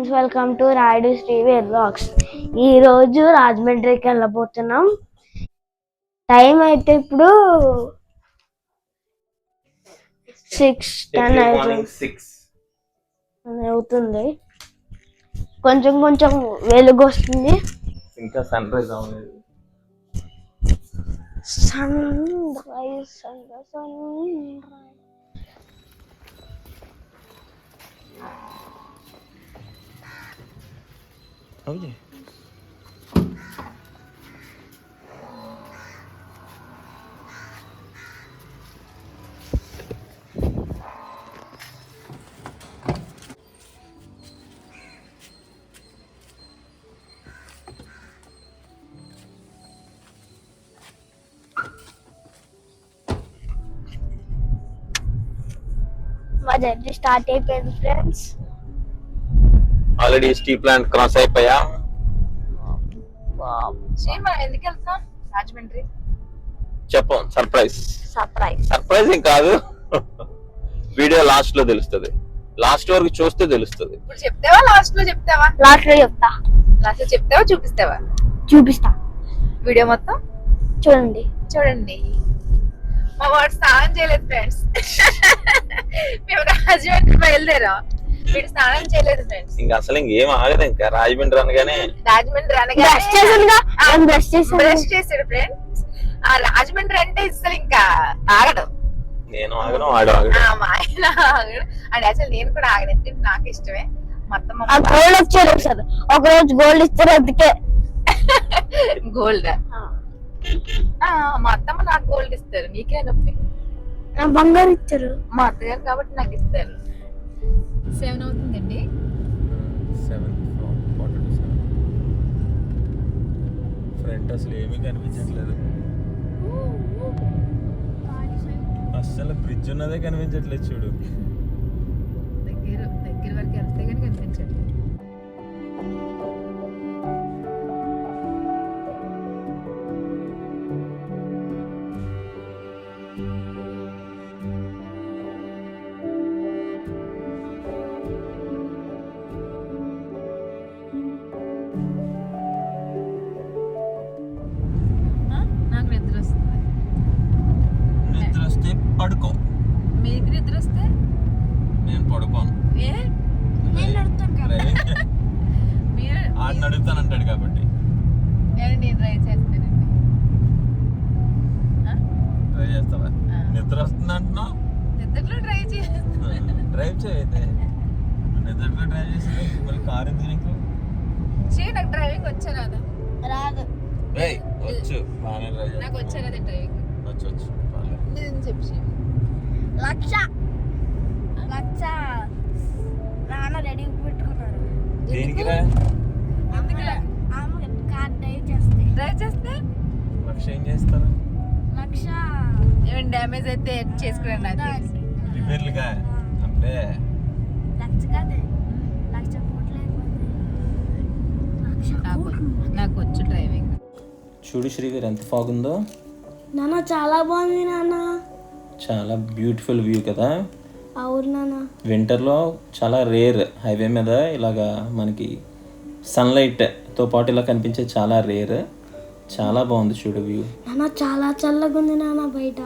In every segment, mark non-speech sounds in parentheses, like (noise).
Friends welcome to Rayudu Srivi blogs ఈ రోజు రాజమండ్రికి వెళ్ళబోతున్నాం. టైం అయితే ఇప్పుడు సిక్స్ టెన్ అవుతుంది. అవుతుంది. కొంచెం కొంచెం వెలుగు వస్తుంది. ఇంకా సన్ రైజ్ అవ్వలేదు. సన్ రైజ్ సన్ సన్ అవునే మా జర్నీ స్టార్ట్ అయిపోయింది friends already steel plant cross అయిపోయా? చెప్పం సర్ప్రైజ్ సర్ప్రైజ్ సర్ప్రైజ్ ఏం కాదు. వీడియో లాస్ట్లో తెలుస్తుంది. లాస్ట్ వరకు చూస్తే తెలుస్తుంది. ఇప్పుడు చెప్తావా? లాస్ట్లో చెప్తావా? లాస్ట్లో చెప్తా. లాస్ట్లో చెప్తావా? చూపిస్తావా? చూపిస్తా. వీడియో మొత్తం? చూడండి. చూడండి. మా వాడు స్నానం చేయలేదు ఫ్రెండ్స్ (laughs) మేము రాజమండ్రి బయలుదేరాం. స్నానం చేయలేదు ఫ్రెండ్స్. ఇంకా అసలు ఇంకేం ఆగదు ఇంకా. రాజమండ్రి అనగానే రాజమండ్రి బ్రష్ బ్రష్ చేసాడు? ఫ్రెండ్స్. ఆ రాజమండ్రి అంటే అసలు ఇంకా ఆగడు నేను ఆగను వాడు ఆగడు. ఆ, మా ఆయన ఆగడు. అండ్ అసలు నేను కూడా ఆగనంటే నాకు ఇష్టమే. మొత్తం గోల్డ్ వచ్చారు సార్ ఒక రోజు గోల్డ్ ఇస్తారు అందుకే. గోల్డ్ మా అత్తమ్మ నాకు గోల్డ్ ఇస్తారు. నీకే నొప్పి. బంగారు ఇచ్చారు. మా అత్తగారు కాబట్టి నాకు ఇస్తారు. సెవెన్ అవుతుందండి. ఫ్రంట్ అసలు ఏమీ కనిపించట్లేదు. అసలు బ్రిడ్జ్ ఉన్నదే కనిపించట్లేదు చూడు. దగ్గర దగ్గర వరకు వెళ్తే కానీ కనిపించండి మీరు ఆడిని అడుగుతానంటాడు కాబట్టి. ట్రై చేస్తావా. నిద్ర వస్తుంది అంటున్నావు? డ్రైవ్ చేయైతే నిద్రలో డ్రైవ్ చేసి (laughs) మళ్ళీ కార్ ఎందుకు నీకు? చే నాకు డ్రైవింగ్ వచ్చా రాదా. రాదు. ఏయ్, వచ్చు. బాగానే డ్రైవ్ నాకు వచ్చా రాదా డ్రైవింగ్ వచ్చు వచ్చు. నేను చెప్పు. లక్ష. లక్ష. నాన్న రెడీ పెట్టుకున్నారు దేనికిరా ఎందుకురా? ఆమె కార్ డ్రైవ్ చేస్తే డ్రైవ్ చేస్తే లక్ష ఏం చేస్తారు? లక్ష ఏమైనా డ్యామేజ్ అయితే చేసుకున్నాను నాకు తెలిసి. రిపేర్లుగా? అబ్బే లక్ష కాదు. లక్ష కోట్లు నాకు నాకు వచ్చు డ్రైవింగ్. చూడు శ్రీగారు ఎంత ఫాగ్ ఉందో నాన్న చాలా బాగుంది నాన్న. చాలా బ్యూటిఫుల్ వ్యూ కదా. అవును నాన్న. వింటర్లో చాలా రేర్ హైవే మీద ఇలాగా మనకి సన్లైట్తో పాటు ఇలా కనిపించే చాలా రేర్. చాలా బాగుంది చూడు వ్యూ. నాన్న చాలా చల్లగా ఉంది నాన్న బయట.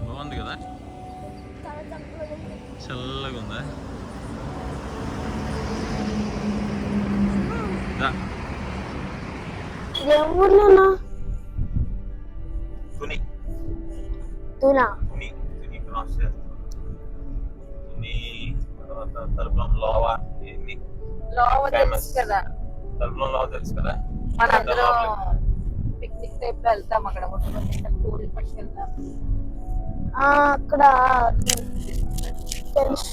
బాగుంది కదా? చల్లగా ఉందా. ఎవరు నాన్న? తుని తునా తుని తుని క్రాస్ చేస్తాం. తుని తర్వాత తలుపులం లోవా ఇవన్నీ లోవ తెలుసు. కదా. తలుపులం లోవా తెలుసు కదా. మనందరం పిక్నిక్ టైప్ వెళ్తాం అక్కడ. పూరి పట్టుకెళ్తాం ఆ, అక్కడ తెలుసు.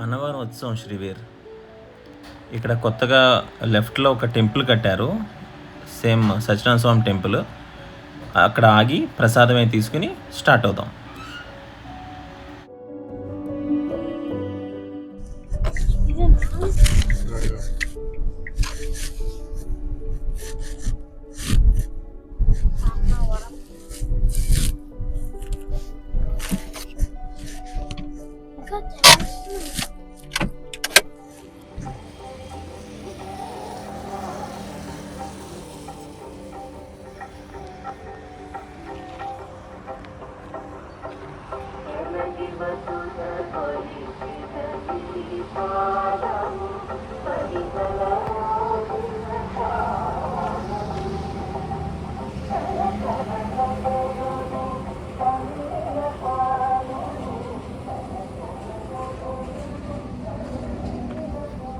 అన్నవరం ఉత్సవం శ్రీవీర్ ఇక్కడ కొత్తగా లెఫ్ట్లో ఒక టెంపుల్ కట్టారు. Same Satyanarayana Swamy temple. అక్కడ ఆగి ప్రసాదమే తీసుకుని స్టార్ట్ అవుతాం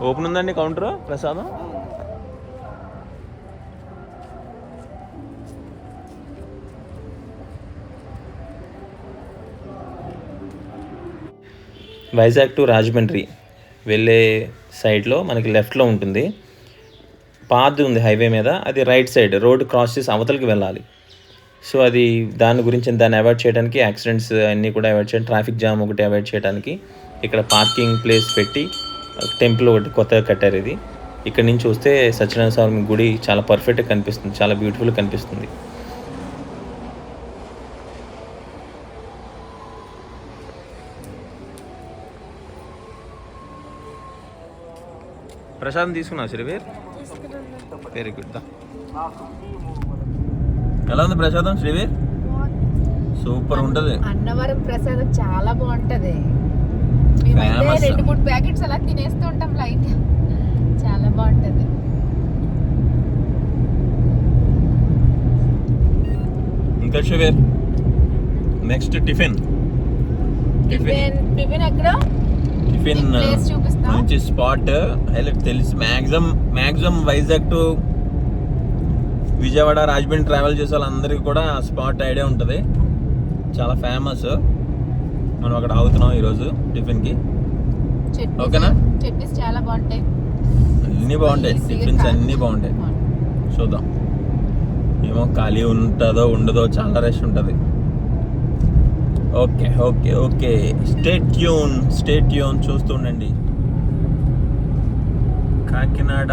ఓపెన్ ఉందండి కౌంటర్? ప్రసాదం? వైజాగ్ టు రాజమండ్రి. వెళ్ళే సైడ్లో మనకి లెఫ్ట్లో ఉంటుంది. పాత్ ఉంది హైవే మీద. అది రైట్ సైడ్ రోడ్ క్రాస్ చేసి అవతలకి వెళ్ళాలి. సో అది దాని గురించి దాన్ని అవాయిడ్ చేయడానికి యాక్సిడెంట్స్ అన్నీ కూడా అవాయిడ్ చేయడం ట్రాఫిక్ జామ్ ఒకటి అవాయిడ్ చేయడానికి ఇక్కడ పార్కింగ్ ప్లేస్ పెట్టి టెంపుల్ ఒకటి కొత్తగా కట్టారు ఇది. ఇక్కడ నుంచి చూస్తే సత్యనారాయణ స్వామి గుడి చాలా పర్ఫెక్ట్గా కనిపిస్తుంది. చాలా బ్యూటిఫుల్ కనిపిస్తుంది. ప్రసాదం తీసుకున్నావు శ్రీవీర్ వెరీ గుడ్ ఎలా ఉంది ప్రసాదం శ్రీవీర్ సూపర్ ఉంటుంది. అన్నవరం ప్రసాదం చాలా బాగుంటది. రెండు మూడు ప్యాకెట్స్ అలా తినేస్తూ ఉంటాం లైట్. చాలా బాగుంటది. ఇంకా శ్రీవీర్ నెక్స్ట్ టిఫిన్ టిఫిన్ టిఫిన్ ఎక్కడ? టిఫిన్? మంచి స్పాట్ తెలుసు. Maximum maximum Vizag to Vijayawada Rajahmundry travel చేసే వాళ్ళందరికీ కూడా స్పాట్ ఐడియా ఉంటుంది. చాలా ఫేమస్. మనం అక్కడ ఆగుతున్నాం ఈరోజు టిఫిన్కి. ఓకేనా? చట్నీస్ చాలా బాగుంటాయి. అన్నీ బాగుంటాయి. టిఫిన్స్. అన్నీ బాగుంటాయి. చూద్దాం. ఏమో ఖాళీ ఉంటుందో ఉండదో చాలా రష్ ఉంటుంది. Okay okay okay. Stay tuned stay tuned చూస్తూ ఉండండి. కాకినాడ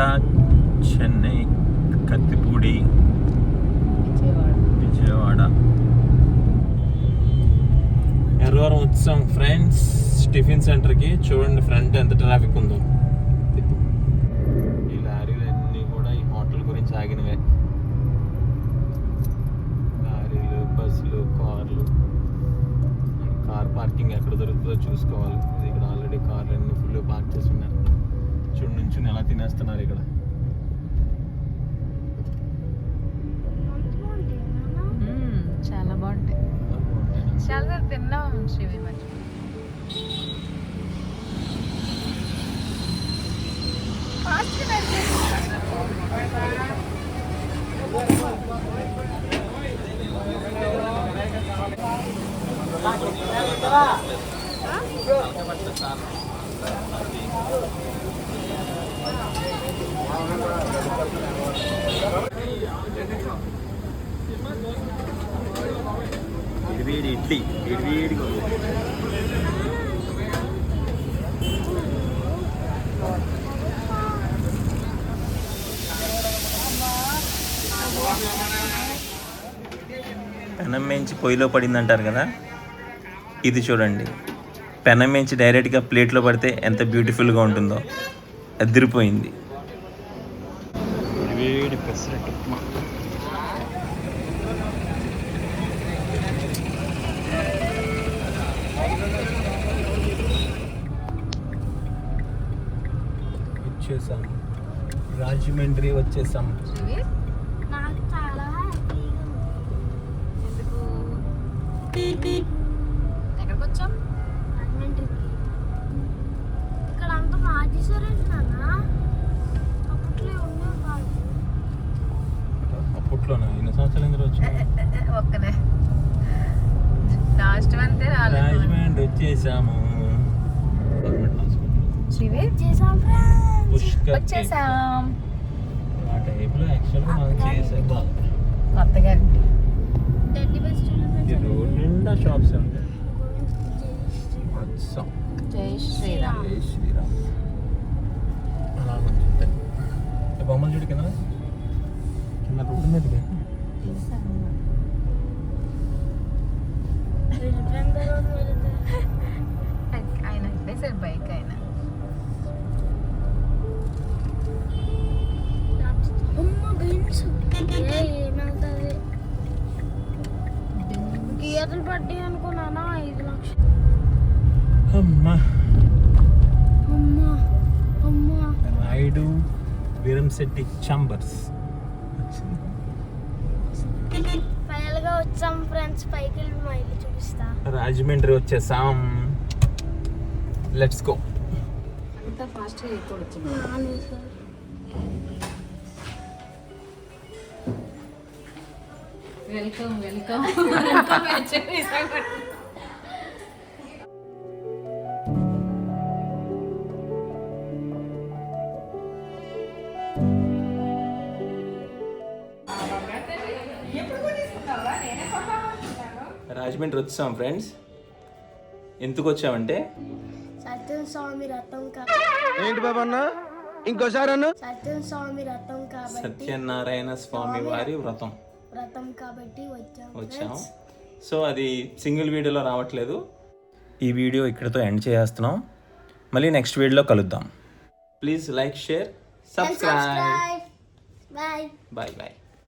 చెన్నై కత్తిపూడి విజయవాడ. విజయవాడ. ఎర్రవరం వచ్చాం ఫ్రెండ్స్ టిఫిన్ సెంటర్కి చూడండి ఫ్రంట్ ఎంత ట్రాఫిక్ ఉందో. చూసుకోవాలి. ఇక్కడ ఆల్రెడీ కార్లు అన్ని ఫుల్ పార్క్ చేసి ఉన్నారు. చూడు నుంచి ఎలా తినేస్తున్నారు ఇక్కడ. చాలా బాగుంటాయి. చాలా తిన్నాం శ్రీవి మంచి వేడి ఇడ్లీ. వేడి వేడిగా అన్నం మేంచి పొయ్యిలో పడింది అంటారు కదా? ఇది చూడండి. పెనం మేంచి డైరెక్ట్గా ప్లేట్లో పడితే ఎంత బ్యూటిఫుల్గా ఉంటుందో అదిరిపోయింది. వచ్చేసాం. రాజమండ్రి వచ్చేసాం. నాకు చాలా అప్పట్లోనా? ఎన్ని సంవత్సరాల వచ్చాము ఒక్కనే. లాస్ట్ మంతే రాలేదు. వచ్చేసాము. వచ్చేసాం ఆ టైప్లో యాక్చువల్గా మనం చేసే కొత్తగా రోడ్ నిండా షాప్స్ ఉంటాయి. జై శ్రీరామ్. జై శ్రీరామ్. బొమ్మలు చూడు కింద కింద రోడ్డు మీద వెళ్ళిపోయింది రోజు వెళ్తే. ఆయన సార్ బైక్ ఆయన అమ్మ బెంచ్ ఏ ఏమవుతుంది గీతలు పట్టి అనుకున్నానా ఐదు లక్షలు అమ్మా అమ్మా అమ్మా రాయుడు వీరంశెట్టి చాంబర్స్ ఫైనల్గా వచ్చాం ఫ్రెండ్స్ పైకి వెళ్ళి మా ఇల్లు చూపిస్తా. రాజమండ్రి వచ్చేసాం. లెట్స్ గో అంత fast sir. Welcome welcome (laughs) Rajahmundry వచ్చాం ఫ్రెండ్స్ ఎందుకు వచ్చామంటే సత్యం స్వామి రథం కా ఏంటి బాబా అన్న? ఇంకోసారి అన్న? సత్యం స్వామి రథం కాబట్టి సత్యనారాయణ స్వామి వారి వ్రతం. వ్రతం కాబట్టి వచ్చాం వచ్చాం. సో అది సింగిల్ వీడియోలో రావట్లేదు. ఈ వీడియో ఇక్కడితో ఎండ్ చేస్తున్నాం. మళ్ళీ నెక్స్ట్ వీడియోలో కలుద్దాం. Please like share subscribe. Bye bye bye